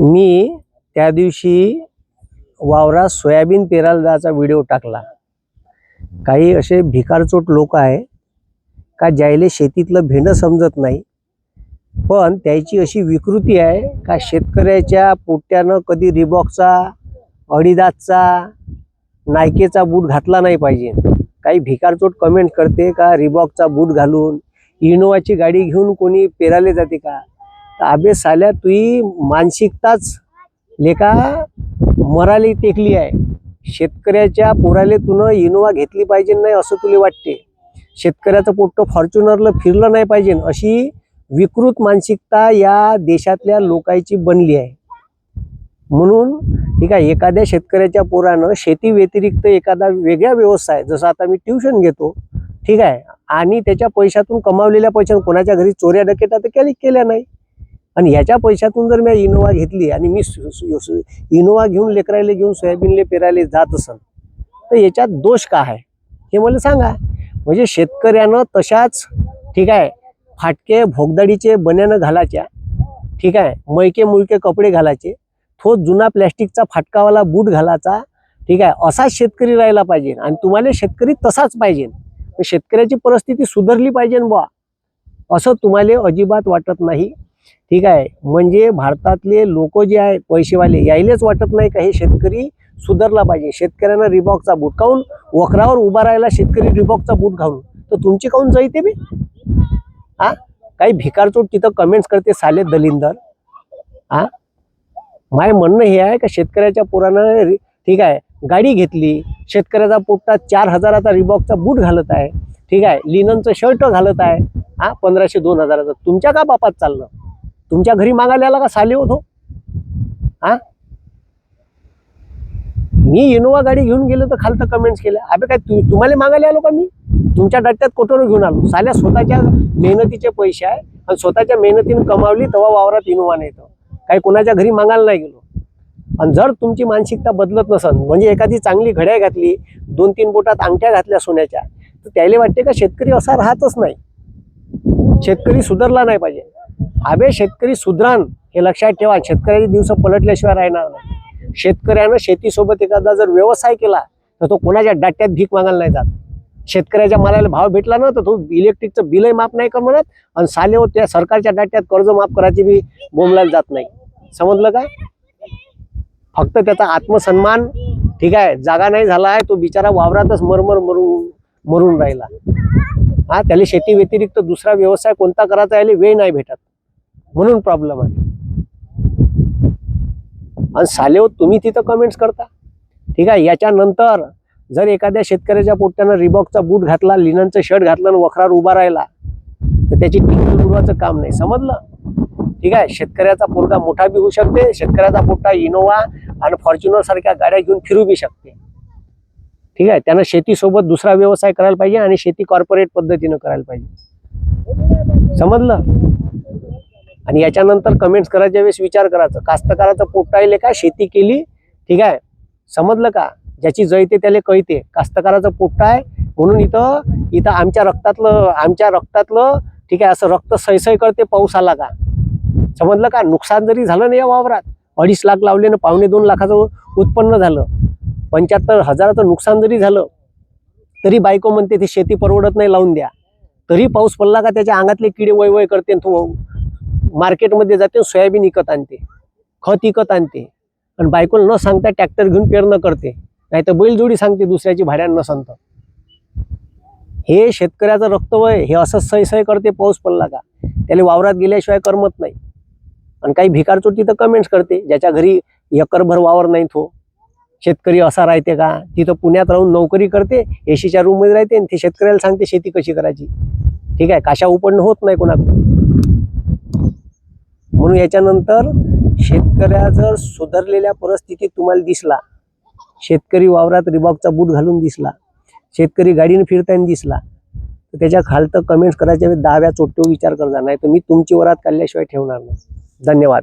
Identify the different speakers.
Speaker 1: मी त्या दिवशी वावरात सोयाबीन पेरायला जायचा व्हिडिओ टाकला. काही असे भिकारचोट लोक आहे का ज्यायले शेतीतलं भेंडं समजत नाही. पण त्याची अशी विकृती आहे का शेतकऱ्याच्या पोट्यानं कधी रिबॉकचा अडिदासचा नायकेचा बूट घातला नाही पाहिजे. काही भिकारचोट कमेंट करते का रिबॉकचा बूट घालून इनोवाची गाडी घेऊन कोणी पेरायला जाते का? अभ्यास झाल्या तुही मानसिकताच. लेखा मराली टेकली आहे. शेतकऱ्याच्या पोराले तुनं इनोवा घेतली पाहिजे नाही असं तुला वाटते. शेतकऱ्याचं पोट्ट फॉर्च्युनरला फिरलं नाही पाहिजे अशी विकृत मानसिकता या देशातल्या लोकांची बनली आहे. म्हणून ठीक आहे एखाद्या शेतकऱ्याच्या पोरानं शेती व्यतिरिक्त एखादा वेगळा व्यवसाय जसं आता मी ट्युशन घेतो ठीक आहे आणि त्याच्या पैशातून कमावलेल्या पैशातून कोणाच्या घरी चोऱ्या डकेटा तर केली केल्या नाही. आणि ह्याच्या पैशातून जर मी इनोवा घेतली आणि मी सु- इनोवा घेऊन लेकरायला घेऊन सोयाबीनले पेरायला जात असन तर याच्यात दोष का आहे? हे मला सांगा. म्हणजे शेतकऱ्यानं तशाच ठीक आहे फाटके भोगदाडीचे बन्यानं घालायच्या ठीक आहे मैके मुळके कपडे घालायचे तो जुना प्लॅस्टिकचा फाटकावाला बूट घालायचा ठीक आहे असाच शेतकरी राहिला पाहिजे आणि तुम्हाला शेतकरी तसाच पाहिजे. शेतकऱ्याची परिस्थिती सुधारली पाहिजे बुवा. असं तुम्हाला अजिबात वाटत नाही. ठीक आहे? म्हणजे भारतातले लोक जे आहे पैसेवाले यायलेच वाटत नाही का हे शेतकरी सुधारला पाहिजे? शेतकऱ्यांना रिबॉकचा बूट काऊन? वखरावर उभा राहायला शेतकरी रिबॉकचा बूट घालून. तर तुमची काऊन जाईते मी हा काही भिकारचोट तिथं कमेंट्स करते साले दलिंदर. हा माय म्हणणं हे आहे का शेतकऱ्याच्या पोरानं ठीक आहे गाडी घेतली शेतकऱ्याचा पोटा चार हजाराचा रिबॉकचा बूट घालत आहे ठीक आहे लिननचं शर्ट घालत आहे हा पंधराशे दोन हजाराचं. तुमच्या का बापात चाललं? तुमच्या घरी मागायला आला का साले होतो? हा? मी इनोवा गाडी घेऊन गेलो तर खालतं कमेंट्स केल्या. अबे काय तु तुम्हाला मागायला आलो का मी? तुमच्या डट्ट्यात कोटोर घेऊन आलो. साल्या स्वतःच्या मेहनतीचे पैसे आहे आणि स्वतःच्या मेहनतीने कमावली तेव्हा वावरात इनोवा नाही येतो. काही कोणाच्या घरी मागायला नाही गेलो. आणि जर तुमची मानसिकता बदलत नसन म्हणजे एखादी चांगली घड्याळ घातली दोन तीन बोटात अंगठ्या घातल्या सोन्याच्या तर त्याला वाटते का शेतकरी असा राहतच नाही? शेतकरी सुधारला नाही पाहिजे. अबे शेतकरी सुधरान हे लक्षात ठेवा. शेतकऱ्याचे दिवस पलटल्याशिवाय राहणार नाही. शेतकऱ्यानं शेतीसोबत एखादा जर व्यवसाय केला तर तो कोणाच्या डाट्यात भीक मागायला नाही जात. शेतकऱ्याच्या मालाला भाव भेटला ना तर तो इलेक्ट्रिकचं बिलही माफ नाही कर म्हणत आणि साले हो त्या सरकारच्या डाट्यात कर्ज माफ करायची बी बोंबलायला जात नाही. समजलं का? फक्त त्याचा आत्मसन्मान ठीक आहे जागा नाही झाला आहे तो बिचारा वावरातच मरमर मरून मरून राहिला. हा त्याला शेती व्यतिरिक्त दुसरा व्यवसाय कोणता करायचा याला वेळ नाही भेटत. म्हणून प्रॉब्लेम आहे. आणि सालेव तुम्ही तिथं कमेंट्स करता. ठीक आहे याच्यानंतर जर एखाद्या शेतकऱ्याच्या पोट्यानं रिबॉकचा बूट घातला लिननचं शर्ट घातलं आणि वखरावर उभा राहिला तर त्याची टिंगल उडवायचं काम नाही. समजलं? ठीक आहे शेतकऱ्याचा पोरगा मोठा बी होऊ शकते शेतकऱ्याचा पोट्टा इनोवा आणि फॉर्च्युनर सारख्या गाड्या घेऊन फिरू बी शकते. ठीक आहे त्यानं शेतीसोबत दुसरा व्यवसाय करायला पाहिजे आणि शेती कॉर्पोरेट पद्धतीनं करायला पाहिजे. समजलं? आणि याच्यानंतर कमेंट्स करायच्या वेळेस विचार करायचं कास्तकाराचं पोट्टायले का शेती केली? ठीक आहे? समजलं का? ज्याची जळते त्याला कळते. कास्तकाराचं पोट्टा आहे म्हणून इथं इथं आमच्या रक्तातलं आमच्या रक्तातलं ठीक आहे असं रक्त सैसय करते पाऊस आला का? समजलं का? नुकसान जरी झालं नाही या वावरात अडीच लाख लावले ना पावणे दोन लाखाचं उत्पन्न झालं. पंच्याहत्तर हजाराचं नुकसान जरी झालं तरी बायको म्हणते ती शेती परवडत नाही लावून द्या. तरी पाऊस पडला का त्याच्या अंगातले किडे वय वय करते तो मार्केटमध्ये जाते सोयाबीन विकत आणते. खत विकत आणते. आणि बायकोला न सांगता ट्रॅक्टर घेऊन पेरणं करते. नाही तर बैलजोडी सांगते दुसऱ्याची भाड्यानं न सांगता. हे शेतकऱ्याचं रक्तवय हे असं सै करते पाऊस पडला का? त्याला वावरात गेल्याशिवाय करमत नाही. आणि काही भिकारचोटी तर कमेंट्स करते ज्याच्या घरी एकरभर वावर नाही तो. शेतकरी असा राहते का? तिथं पुण्यात राहून नोकरी करते एसीच्या रूममध्ये राहते आणि ते शेतकऱ्याला सांगते शेती कशी करायची? ठीक आहे काशा उपडणं होत नाही कोणाकडून? म्हणून याच्यानंतर शेतकऱ्या जर सुधारलेल्या परिस्थितीत तुम्हाला दिसला शेतकरी वावरात रिबॉकचा बूट घालून दिसला शेतकरी गाडीने फिरताना दिसला तर त्याच्या खालतं कमेंट्स करायच्या वेळी दहाव्या चोट्टो विचार करणार नाही. तर मी तुमची वरात काढल्याशिवाय ठेवणार नाही. धन्यवाद.